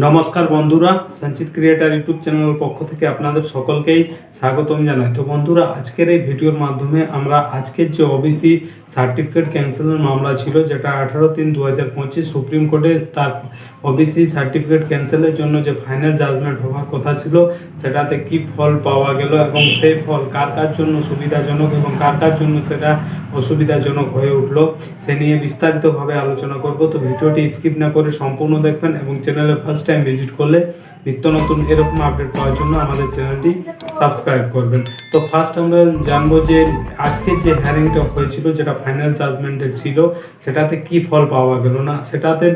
নমস্কার বন্ধুরা, সঞ্চিত ক্রিয়েটার ইউটিউব চ্যানেলের পক্ষ থেকে আপনাদের সকলকেই স্বাগতম জানাই। তো বন্ধুরা, আজকের এই ভিডিওর মাধ্যমে আমরা আজকের যে ওবিসি সার্টিফিকেট ক্যান্সেলের মামলা ছিল, যেটা আঠারো তিন দু সুপ্রিম কোর্টে তার ওবিসি সার্টিফিকেট ক্যান্সেলের জন্য যে ফাইনাল জাজমেন্ট হওয়ার কথা ছিল, সেটাতে কি ফল পাওয়া গেল এবং সেই ফল কার কার জন্য সুবিধাজনক এবং কার কার জন্য সেটা অসুবিধাজনক হয়ে উঠল, সে নিয়ে বিস্তারিতভাবে আলোচনা করব। তো ভিডিওটি স্কিপ না করে সম্পূর্ণ দেখবেন এবং চ্যানেলে ফার্স্ট টাইম ভিজিট করলে নিত্য নতুন এরকম আপডেট পাওয়ার জন্য আমাদের চ্যানেলটি সাবস্ক্রাইব করবেন। তো ফার্স্ট আমরা জানব যে আজকে যে হ্যারিংটা হয়েছিল যেটা ফাইনাল জাজমেন্টের ছিল সেটাতে কি ফল পাওয়া গেল না? সেটাতে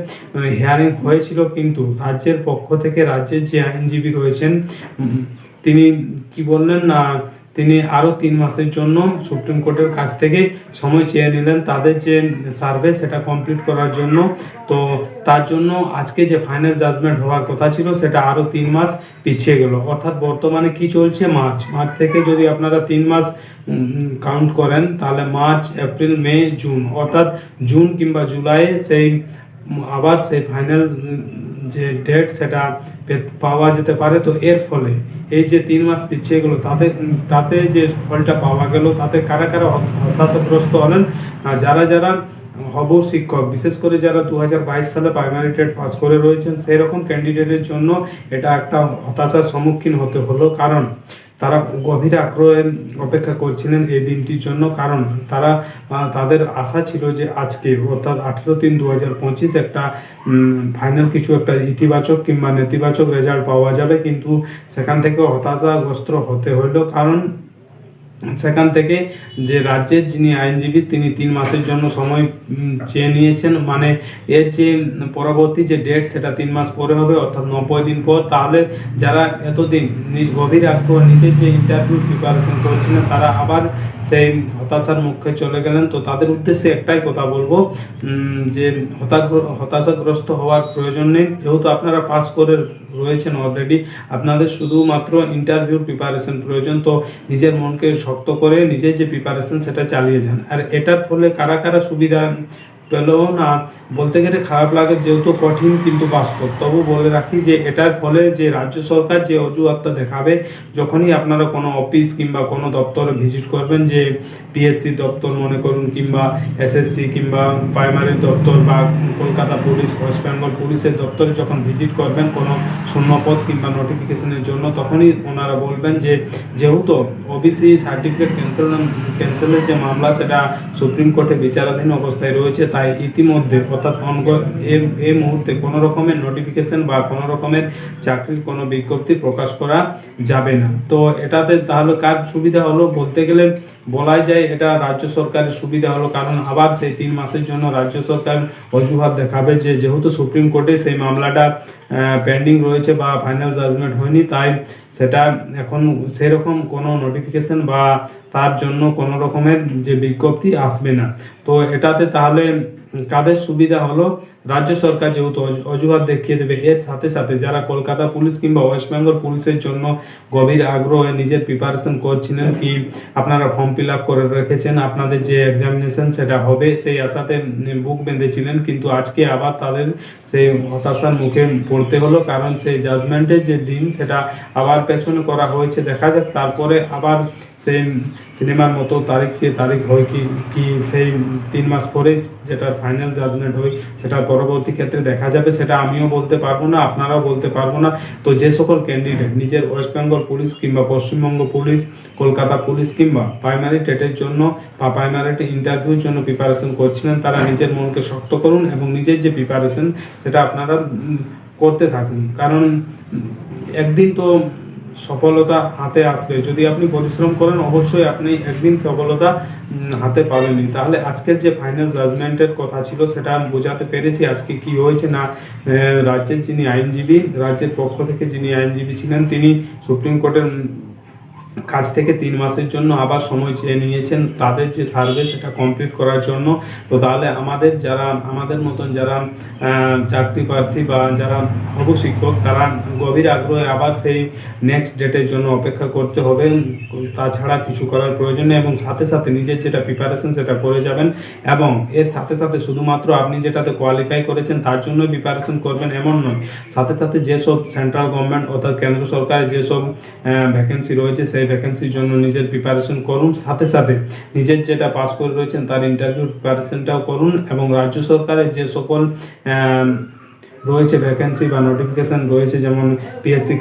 হিয়ারিং হয়েছিল কিন্তু রাজ্যের পক্ষ থেকে রাজ্যের যে আইনজীবী রয়েছেন তিনি কি বললেন না তিনি আরও তিন মাসের জন্য সুপ্রিম কোর্টের কাছ থেকে সময় চেয়ে নিলেন তাদের যে সার্ভে সেটা কমপ্লিট করার জন্য। তো তার জন্য আজকে যে ফাইনাল জাজমেন্ট হওয়ার কথা ছিল সেটা আরও তিন মাস পিছিয়ে গেল। অর্থাৎ বর্তমানে কি চলছে? মার্চ। মার্চ থেকে যদি আপনারা তিন মাস কাউন্ট করেন তাহলে মার্চ, এপ্রিল, মে, জুন অর্থাৎ জুন কিংবা জুলাই সেই, আবার সেই ফাইনাল যে ডেট সেটা পাওয়া যেতে পারে, তো এর ফলে এই যে তিন মাস পিছিয়ে গেল, তাতে তাতে যে ফলটা পাওয়া গেল, তাতে কারা কারা হতাশাগ্রস্ত হলেন? যারা যারা হব শিক্ষক, বিশেষ করে যারা দু হাজার বাইশ সালে প্রাইমারি টেট পাস করে রয়েছেন সেই রকম ক্যান্ডিডেটের জন্য এটা একটা হতাশার সম্মুখীন হতে হলো। কারণ তারা গভীর আগ্রহে অপেক্ষা করছিলেন এই দিনটির জন্য, কারণ তারা তাদের আশা ছিল যে আজকে, অর্থাৎ আঠেরো তিন দু হাজার পঁচিশ একটা ফাইনাল কিছু একটা ইতিবাচক কিংবা নেতিবাচক রেজাল্ট পাওয়া যাবে, কিন্তু সেখান থেকে হতাশাগ্রস্ত হতে হইল কারণ সেখান থেকে যে রাজ্যের যিনি আইনজীবী, তিনি তিন মাসের জন্য সময় চেয়ে নিয়েছেন। মানে এর যে পরবর্তী যে ডেট সেটা তিন মাস পরে হবে, অর্থাৎ নব্বই দিন পর। তাহলে যারা এতদিন গভীর আগ্রহ নিজের যে ইন্টারভিউ প্রিপারেশন করেছিলেন, তারা আবার সেই হতাশার মুখে চলে গেলেন। তো তাদের উদ্দেশ্যে একটাই কথা বলব যে হতাশাগ্রস্ত হওয়ার প্রয়োজন নেই। যেহেতু আপনারা পাস করে রয়েছেন অলরেডি আপনাদের শুধুমাত্র ইন্টারভিউ প্রিপারেশন প্রয়োজন, তো নিজের মনকে শক্ত করে নিজের যে প্রিপারেশন সেটা চালিয়ে যান। আর এটার ফলে কারা কারা সুবিধা পেলেও না, বলতে গেলে খারাপ লাগে যেহেতু কঠিন কিন্তু বাস্তব। তবু বলে রাখি যে এটার ফলে যে রাজ্য সরকার যে অজুহাতটা দেখাবে, যখনই আপনারা কোনো অফিস কিংবা কোনো দপ্তরে ভিজিট করবেন যে পিএসসি দপ্তর মনে করুন কিংবা এসএসসি কিংবা প্রাইমারি দপ্তর বা কলকাতা পুলিশ বেঙ্গল পুলিশের দপ্তরে যখন ভিজিট করবেন কোনো শূন্যপদ কিংবা নোটিফিকেশনের জন্য, তখনই ওনারা বলবেন যে, যেহেতু ওবিসি সার্টিফিকেট ক্যান্সেল ক্যান্সেলের যে মামলা, সেটা সুপ্রিম কোর্টে বিচারাধীন অবস্থায় রয়েছে, তাই ইতিমধ্যে, অর্থাৎ এই মুহূর্তে কোনো রকমের নোটিফিকেশন বা কোনো রকমের চাকরির কোনো বিজ্ঞপ্তি প্রকাশ করা যাবে না। তো এটাতে তাহলে কার সুবিধা হলো? বলতে গেলে বলাই যায় এটা রাজ্য সরকারের সুবিধা হলো, কারণ আবার সেই তিন মাসের জন্য রাজ্য সরকার অজুহাত দেখাবে যে যেহেতু সুপ্রিম কোর্টে সেই মামলাটা পেন্ডিং রয়েছে বা ফাইনাল জাজমেন্ট হয়নি, তাই সেটা এখন সেরকম কোনো নোটিফিকেশন বা তার জন্য কোনো রকমের যে বিজ্ঞপ্তি আসবে না। তো এটাতে তাহলে কাদের সুবিধা হলো? রাজ্য সরকার যেহেতু অজু- অজুহাত দেখিয়ে দেবে, এর সাথে সাথে যারা কলকাতা পুলিশ কিংবা ওয়েস্ট বেঙ্গল পুলিশের জন্য গভীর আগ্রহে নিজের প্রিপারেশন করছিলেন কি আপনারা ফর্ম ফিল আপ করে রেখেছেন, আপনাদের যে এক্সামিনেশন সেটা হবে, সেই আশাতে বুক বেঁধেছিলেন, কিন্তু আজকে আবার তাদের সেই হতাশার মুখে পড়তে হলো, কারণ সেই জাজমেন্টের যে দিন সেটা আবার পেছনে করা হয়েছে। দেখা যাক, তারপরে আবার সেই সিনেমার মতো তারিখ কি তারিখ হয় কি কি সেই তিন মাস পরে যেটা ফাইনাল জাজমেন্ট হয় সেটা পরবর্তী ক্ষেত্রে দেখা যাবে, সেটা আমিও বলতে পারব না, আপনারাও বলতে পারব না। তো যে সকল ক্যান্ডিডেট নিজের ওয়েস্ট বেঙ্গল পুলিশ কিংবা পশ্চিমবঙ্গ পুলিশ কলকাতা পুলিশ কিংবা প্রাইমারি টেটের জন্য বা প্রাইমারি ইন্টারভিউর জন্য প্রিপারেশন করছিলেন, তারা নিজের মনকে শক্ত করুন এবং নিজের যে প্রিপারেশন সেটা আপনারা করতে থাকুন। কারণ, একদিন তো সফলতা হাতে আসবে। যদি আপনি পরিশ্রম করেন, অবশ্যই আপনি একদিন সফলতা হাতে পাবেনই। তাহলে আজকের যে ফাইনাল জাজমেন্টের কথা ছিল, সেটা আমি বোঝাতে পেরেছি আজকে কি হয়েছে না রাজ্যের যিনি আইনজীবী, রাজ্যের পক্ষ থেকে যিনি আইনজীবী ছিলেন, তিনি সুপ্রিম কোর্টের কাজ থেকে তিন মাসের জন্য আবার সময় চেয়ে নিয়েছেন। তাদের যে সার্ভে সেটা কমপ্লিট করার জন্য। তো তাহলে আমাদের যারা, আমাদের মতন যারা চাকরি প্রার্থী বা যারা হব শিক্ষক তারা গভীর আগ্রহে আবার সেই নেক্সট ডেটের জন্য অপেক্ষা করতে হবে। তাছাড়া কিছু করার প্রয়োজন নেই এবং সাথে সাথে নিজের যেটা প্রিপারেশন সেটা করে যাবেন এবং এর সাথে সাথে শুধুমাত্র আপনি যেটাতে কোয়ালিফাই করেছেন, তার জন্য প্রিপারেশন করবেন এমন নয়। সাথে সাথে যেসব সেন্ট্রাল গভর্নমেন্ট অর্থাৎ কেন্দ্র সরকারের যেসব ভ্যাকেন্সি রয়েছে, সেই ভ্যাকেন্সির জন্য নিজের প্রিপারেশন করুন। সাথে সাথে নিজের যেটা পাস করে রয়েছেন তার ইন্টারভিউ প্রিপারেশনটাও করুন এবং রাজ্য সরকারের যে সকল রয়েছে ভ্যাকেন্সি বা নোটিফিকেশান রয়েছে, যেমন পিএসসি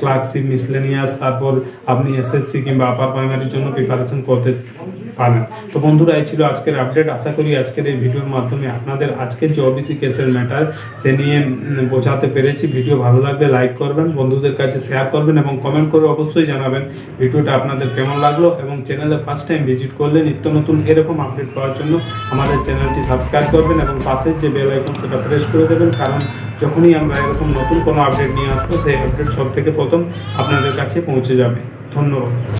ক্লার্কশিপ মিসলেনিয়াস তারপর আপনি এসএসসি কিংবা আপার প্রাইমারির জন্য প্রিপারেশন করতে পারেন তো বন্ধুরা, এই ছিল আজকের আপডেট আশা করি আজকের এই ভিডিওর মাধ্যমে আপনাদের আজকের যে ওবিসি কেসের ম্যাটার সে নিয়ে বোঝাতে পেরেছি। ভিডিও ভালো লাগলে লাইক করবেন, বন্ধুদের কাছে শেয়ার করবেন এবং কমেন্ট করে অবশ্যই জানাবেন ভিডিওটা আপনাদের কেমন লাগল এবং চ্যানেলে ফার্স্ট টাইম ভিজিট করলে নিত্য নতুন এরকম আপডেট পাওয়ার জন্য আমাদের চ্যানেলটি সাবস্ক্রাইব করবেন এবং পাশের যে বেল আইকন সেটা প্রেস করে দেবেন। কারণ যখনই আমরা এরকম নতুন কোনো আপডেট নিয়ে আসব, সেই আপডেট সব থেকে প্রথম আপনাদের কাছে পৌঁছে যাবে। ধন্যবাদ।